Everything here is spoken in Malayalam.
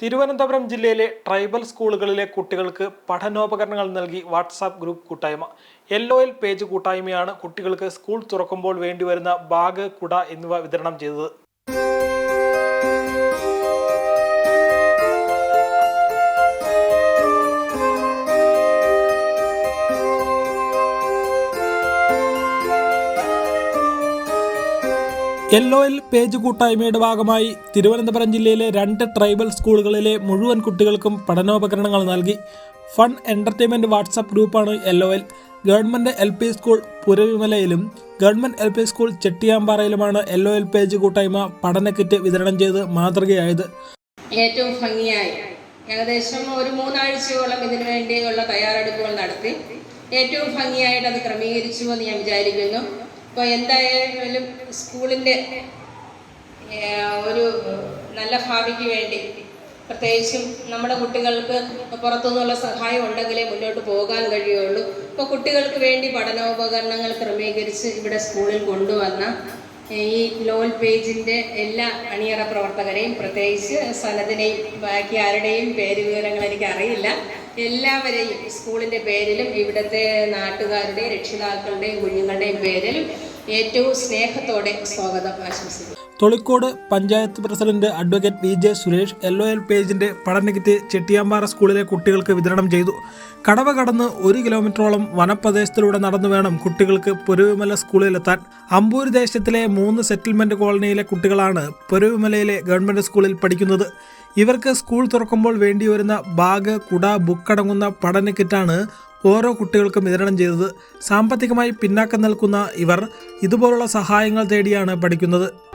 തിരുവനന്തപുരം ജില്ലയിലെ ട്രൈബൽ സ്കൂളുകളിലെ കുട്ടികൾക്ക് പഠനോപകരണങ്ങൾ നൽകി വാട്സാപ്പ് ഗ്രൂപ്പ് കൂട്ടായ്മ. യെല്ലോ എൽ പേജ് കൂട്ടായ്മയാണ് കുട്ടികൾക്ക് സ്കൂൾ തുറക്കുമ്പോൾ വേണ്ടിവരുന്ന ബാഗ് കുട എന്നിവ വിതരണം ചെയ്തത്. യെല്ലോ എൽ പേജ് കൂട്ടായ്മയുടെ ഭാഗമായി തിരുവനന്തപുരം ജില്ലയിലെ രണ്ട് ട്രൈബൽ സ്കൂളുകളിലെ മുഴുവൻ കുട്ടികൾക്കും പഠനോപകരണങ്ങൾ നൽകി. ഫൺ എന്റർടൈൻമെന്റ് വാട്സാപ്പ് ഗ്രൂപ്പാണ് yellow L. Government L P school പുരവിമലയിലും government L P school ചെട്ടിയാമ്പാറയിലുമാണ് യെല്ലോ എൽ പേജ് കൂട്ടായ്മ പഠന കിറ്റ് വിതരണം ചെയ്ത് മാതൃകയായത്. ഏറ്റവും ഭംഗിയായി. ഏകദേശം ഒരു മൂന്നാഴ്ചയോളം ഇതിനു വേണ്ടിയുള്ള തയ്യാറെടുപ്പുകൾ നടത്തി. ഏറ്റവും ഭംഗിയായിട്ട് അത് ക്രമീകരിച്ചു എന്ന് ഞാൻ വിചാരിക്കുന്നു. അപ്പോൾ എന്തായാലും സ്കൂളിന്റെ ഒരു നല്ല ഭാവിക്ക് വേണ്ടി പ്രത്യേകിച്ചും നമ്മുടെ കുട്ടികൾക്ക് പുറത്തുനിന്നുള്ള സഹായം ഉണ്ടെങ്കിലേ മുന്നോട്ട് പോകാൻ കഴിയുള്ളൂ ഇപ്പോൾ കുട്ടികൾക്ക് വേണ്ടി പഠനോപകരണങ്ങൾ ക്രമീകരിച്ച് ഇവിടെ സ്കൂളിൽ കൊണ്ടുവന്ന ഈ ലോൽ പേജിന്റെ എല്ലാ അണിയറ പ്രവർത്തകരെയും പ്രത്യേകിച്ച് സനദിനെയും ബാക്കി ആരുടെയും പേര് വിവരങ്ങൾ എനിക്ക് അറിയില്ല എല്ലാവരെയും സ്കൂളിന്റെ പേരിലും ഇവിടുത്തെ നാട്ടുകാരുടെയും രക്ഷിതാക്കളുടെയും കുഞ്ഞുങ്ങളുടെയും പേരിലും ഏറ്റവും സ്നേഹത്തോടെ സ്വാഗതം ആശംസിക്കുന്നു. Tholicode panchayat president advocate V J Suresh yellow L പേജിന്റെ പഠനകിറ്റ് ചെട്ടിയാമ്പാറ സ്കൂളിലെ കുട്ടികൾക്ക് വിതരണം ചെയ്തു. കടവ കടന്ന് ഒരു കിലോമീറ്ററോളം വനപ്രദേശത്തിലൂടെ നടന്നു വേണം കുട്ടികൾക്ക് പൊരുവിമല സ്കൂളിലെത്താൻ. അമ്പൂര് ദേശത്തിലെ മൂന്ന് സെറ്റിൽമെന്റ് കോളനിയിലെ കുട്ടികളാണ് പൊരുവിമലയിലെ ഗവൺമെന്റ് സ്കൂളിൽ പഠിക്കുന്നത്. ഇവർക്ക് സ്കൂൾ തുറക്കുമ്പോൾ വേണ്ടിവരുന്ന ബാഗ് കുട ബുക്കടങ്ങുന്ന പഠന കിറ്റാണ് ഓരോ കുട്ടികൾക്കും വിതരണം ചെയ്തത് സാമ്പത്തികമായി പിന്നാക്കം നിൽക്കുന്ന ഇവർ ഇതുപോലുള്ള സഹായങ്ങൾ തേടിയാണ് പഠിക്കുന്നത്.